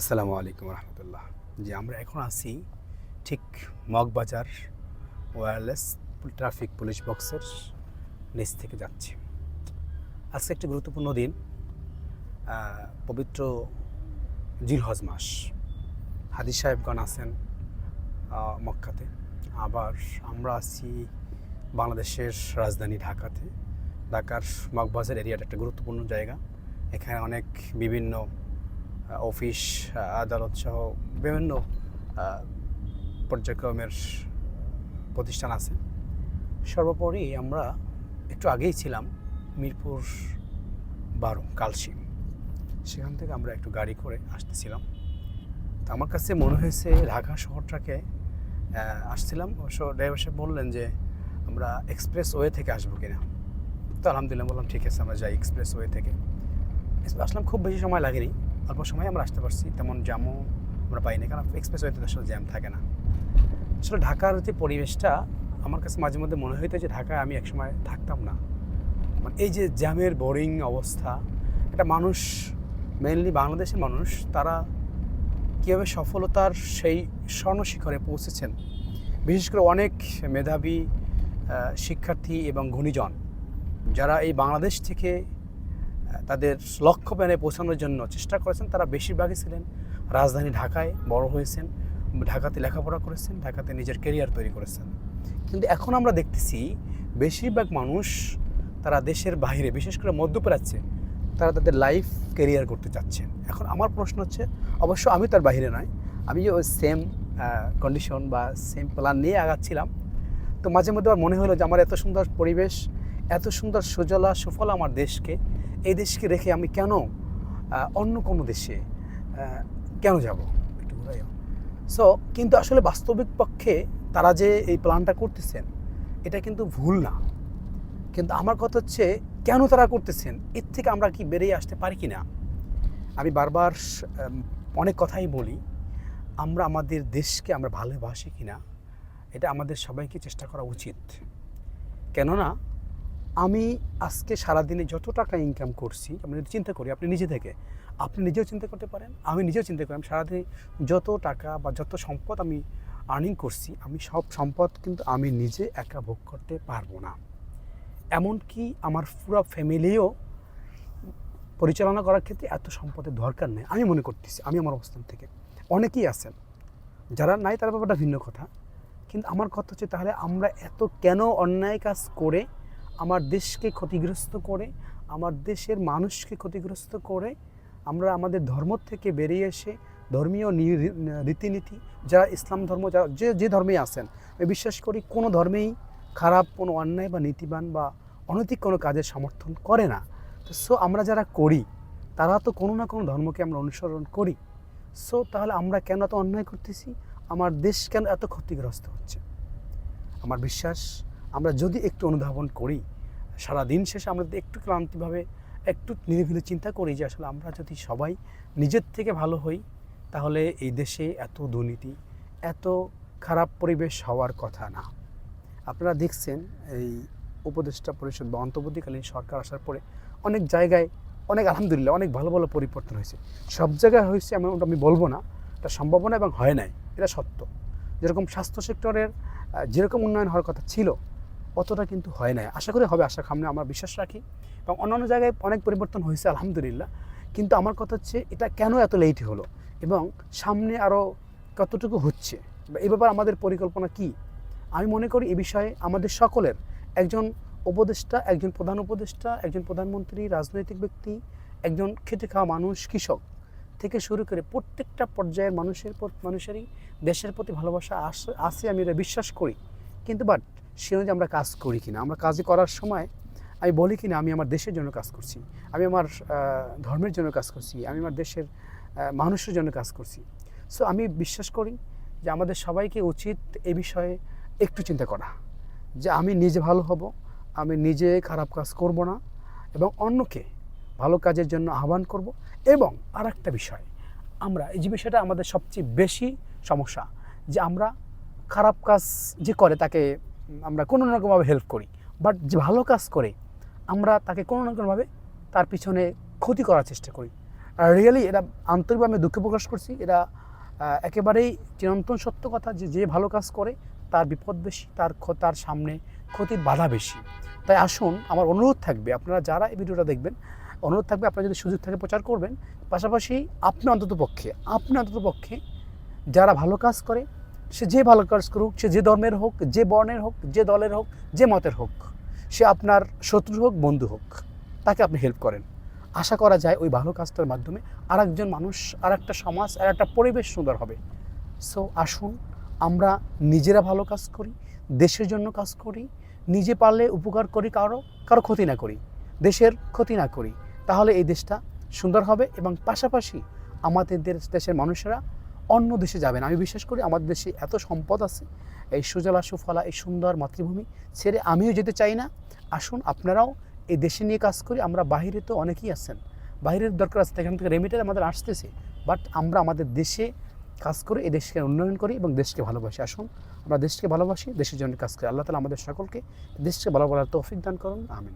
আসসালামু আলাইকুম রহমতুল্লাহ। যে আমরা এখন আছি ঠিক মগবাজার ওয়্যারলেস ট্রাফিক পুলিশ বক্সের নিচ থেকে যাচ্ছি। আজকে একটি গুরুত্বপূর্ণ দিন পবিত্র জিলহজ মাস। হাদিস সাহেবগণ আছেন মক্কাতে। আবার আমরা আছি বাংলাদেশের রাজধানী ঢাকাতে। ঢাকার মগবাজার এরিয়াটা একটা গুরুত্বপূর্ণ জায়গা। এখানে অনেক বিভিন্ন অফিস আদালত সহ বিভিন্ন পর্যায়ক্রমের প্রতিষ্ঠান আছে। সর্বোপরি আমরা একটু আগেই ছিলাম মিরপুর বারো, কালশিম। সেখান থেকে আমরা একটু গাড়ি করে আসতেছিলাম। তো আমার কাছে মনে হয়েছে ঢাকা শহরটাকে আসছিলাম। অবশ্য ড্রাইভার সাহেব বললেন যে, আমরা এক্সপ্রেস ওয়ে থেকে আসব কিনা? তো আলহামদুলিল্লাহ বললাম, ঠিক আছে, আমরা যাই এক্সপ্রেস ওয়ে থেকে। আসলাম, খুব বেশি সময় লাগেনি। অল্প সময় আমরা আসতে পারছি। তেমন জ্যামও আমরা পাইনি, কারণ এক্সপ্রেস ওয়েতে আসলে জ্যাম থাকে না। আসলে ঢাকার যে পরিবেশটা, আমার কাছে মাঝে মধ্যে মনে হইতো যে ঢাকায় আমি একসময় থাকতাম না। মানে এই যে জ্যামের বোরিং অবস্থা এটা মানুষ মেনলি বাংলাদেশের মানুষ, তারা কীভাবে সফলতার সেই স্বর্ণশিখরে পৌঁছেছেন? বিশেষ করে অনেক মেধাবী শিক্ষার্থী এবং ঘূর্ণিজন যারা এই বাংলাদেশ থেকে তাদের লক্ষ্য প্যানে পৌঁছানোর জন্য চেষ্টা করেছেন। তারা বেশিরভাগই ছিলেন রাজধানী ঢাকায় বড় হয়েছেন, ঢাকাতে লেখাপড়া করেছেন, ঢাকাতে নিজের কেরিয়ার তৈরি করেছেন। কিন্তু এখন আমরা দেখতেছি বেশিরভাগ মানুষ তারা দেশের বাইরে, বিশেষ করে মধ্যপ্রাচ্যে, তারা তাদের লাইফ কেরিয়ার করতে চাচ্ছেন এখন আমার প্রশ্ন হচ্ছে, অবশ্য আমি তার বাইরে নয়, আমি ওই সেম কন্ডিশন বা সেম প্ল্যান নিয়ে আগাচ্ছিলাম, তো মাঝে মধ্যে আমার মনে হলো যে আমার এত সুন্দর পরিবেশ, এত সুন্দর সুজলা, সুফল আমার দেশকে এই দেশকে রেখে আমি কেন অন্য কোনো দেশে কেন যাব? একটু সো কিন্তু আসলে বাস্তবিক পক্ষে তারা যে এই প্ল্যানটা করতেছেন, এটা কিন্তু ভুল না। কিন্তু আমার কথা হচ্ছে, কেন তারা করতেছেন? এর থেকে আমরা কি বেরিয়ে আসতে পারি কি না আমি বারবার অনেক কথাই বলি, আমরা আমাদের দেশকে আমরা ভালোবাসি কি না এটা আমাদের সবাইকে চেষ্টা করা উচিত। কেননা আমি আজকে সারাদিনে যত টাকা ইনকাম করছি আমি যদি চিন্তা করি, আপনি নিজে থেকে, আপনি নিজেও চিন্তা করতে পারেন, আমি নিজেও চিন্তা করি, আমি সারাদিনে যত টাকা বা যত সম্পদ আমি আর্নিং করছি, আমি সব সম্পদ কিন্তু আমি নিজে একা ভোগ করতে পারব না। এমনকি আমার পুরো ফ্যামিলিও পরিচালনা করার ক্ষেত্রে এত সম্পদের দরকার নেই, আমি মনে করতেছি, আমি আমার অবস্থান থেকে। অনেকেই আছেন, যারা নাই তার ব্যাপারটা ভিন্ন কথা, কিন্তু আমার কথা হচ্ছে তাহলে আমরা এত কেন অন্যায় কাজ করে আমার দেশকে ক্ষতিগ্রস্ত করে, আমার দেশের মানুষকে ক্ষতিগ্রস্ত করে, আমরা আমাদের ধর্ম থেকে বেরিয়ে এসে ধর্মীয় রীতিনীতি যারা ইসলাম ধর্ম যারা যে যে ধর্মেই আছেন আমি বিশ্বাস করি কোনো ধর্মেই খারাপ, কোনো অন্যায় বা নীতিবান বা অনৈতিক কোনো কাজের সমর্থন করে না। তো সো আমরা যারা করি, তারা তো কোনো না কোনো ধর্মকে আমরা অনুসরণ করি। সো তাহলে আমরা কেন এত অন্যায় করতেছি? আমার দেশ কেন এত ক্ষতিগ্রস্ত হচ্ছে? আমার বিশ্বাস আমরা যদি একটু অনুধাবন করি সারা দিন শেষে আমরা যদি একটু ক্লান্তিভাবে, একটু নিরিবিলি চিন্তা করি যে আসলে আমরা যদি সবাই নিজের থেকে ভালো হই, তাহলে এই দেশে এত দুর্নীতি, এত খারাপ পরিবেশ হওয়ার কথা না। আপনারা দেখছেন এই উপদেষ্টা পরিষদ বা অন্তর্বর্তীকালীন সরকার আসার পরে অনেক জায়গায় অনেক আলহামদুলিল্লাহ অনেক ভালো ভালো পরিবর্তন হয়েছে। সব জায়গায় হয়েছে এমন আমি বলব না, এটা সম্ভাবনা এবং হয় নাই, এটা সত্য। যেরকম স্বাস্থ্য সেক্টরের যেরকম উন্নয়ন হওয়ার কথা ছিল অতটা কিন্তু হয় নাই। আশা করি হবে আশা সামনে আমরা বিশ্বাস রাখি। এবং অন্যান্য জায়গায় অনেক পরিবর্তন হয়েছে, আলহামদুলিল্লাহ। কিন্তু আমার কথা হচ্ছে, এটা কেন এত লেট হলো? এবং সামনে আরও কতটুকু হচ্ছে? বা এ ব্যাপারে আমাদের পরিকল্পনা কি? আমি মনে করি এ বিষয়ে আমাদের সকলের, একজন উপদেষ্টা, একজন প্রধান উপদেষ্টা, একজন প্রধানমন্ত্রী, রাজনৈতিক ব্যক্তি, একজন খেটে খাওয়া মানুষ, কৃষক থেকে শুরু করে প্রত্যেকটা পর্যায়ের মানুষের মানুষেরই দেশের প্রতি ভালোবাসা আসে আমি এটা বিশ্বাস করি। কিন্তু বাট সে অনুযায়ী আমরা কাজ করি কিনা। আমরা কাজ করার সময় আমি বলি কিনা, আমি আমার দেশের জন্য কাজ করছি। আমি আমার ধর্মের জন্য কাজ করছি। আমি আমার দেশের মানুষের জন্য কাজ করছি। সো আমি বিশ্বাস করি যে আমাদের সবাইকে উচিত এ বিষয়ে একটু চিন্তা করা। যে আমি নিজে ভালো হব, আমি নিজে খারাপ কাজ করব না এবং অন্যকে ভালো কাজের জন্য আহ্বান করব। এবং আর একটা বিষয়, আমরা, এই যে বিষয়টা আমাদের সবচেয়ে বেশি সমস্যা যে আমরা খারাপ কাজ যে করে তাকে আমরা কোনো না কোনোভাবে হেল্প করি। বাট যে ভালো কাজ করে, আমরা তাকে কোনো না কোনোভাবে তার পিছনে ক্ষতি করার চেষ্টা করি। রিয়েলি এটা আন্তরিকভাবে আমি দুঃখ প্রকাশ করছি। এটা একেবারেই চিরন্তন সত্য কথা যে যে ভালো কাজ করে, তার বিপদ বেশি, তার তার সামনে ক্ষতির বাধা বেশি। তাই আসুন, আমার অনুরোধ থাকবে, আপনারা যারা এই ভিডিওটা দেখবেন, অনুরোধ থাকবে আপনারা যদি সুযোগ থাকে প্রচার করবেন। পাশাপাশি আপনি অন্তত পক্ষে আপনি অন্তত পক্ষে যারা ভালো কাজ করে সে যে ভালো কাজ করুক, সে যে ধর্মের হোক, যে বর্ণের হোক, যে দলের হোক, যে মতের হোক, সে আপনার শত্রু হোক, বন্ধু হোক, তাকে আপনি হেল্প করেন। আশা করা যায় ওই ভালো কাজটার মাধ্যমে আর একজন মানুষ আর একটা সমাজ আর একটা পরিবেশ সুন্দর হবে। সো আসুন, আমরা নিজেরা ভালো কাজ করি, দেশের জন্য কাজ করি, নিজে পারলে উপকার করি কারও কারও ক্ষতি না করি, দেশের ক্ষতি না করি, তাহলে এই দেশটা সুন্দর হবে এবং পাশাপাশি আমাদের দেশ- দেশের মানুষেরা অন্য দেশে যাবেন। আমি বিশ্বাস করি আমাদের দেশে এত সম্পদ আছে, এই সুজলা সুফলা, এই সুন্দর মাতৃভূমি ছেড়ে আমিও যেতে চাই না। আসুন, আপনারাও এই দেশে নিয়ে কাজ করি, আমরা বাইরে তো অনেকেই আছেন। বাইরের দরকার আছে, এখান থেকে রেমিটেড আমাদের আসতেছে। বাট আমরা আমাদের দেশে কাজ করে এই দেশকে উন্নয়ন করি এবং দেশকে ভালোবাসি। আসুন, আমরা দেশকে ভালোবাসি, দেশের জন্য কাজ করি। আল্লাহ তালা আমাদের সকলকে দেশকে ভালো বলার তৌফিক দান করুন, আমিন।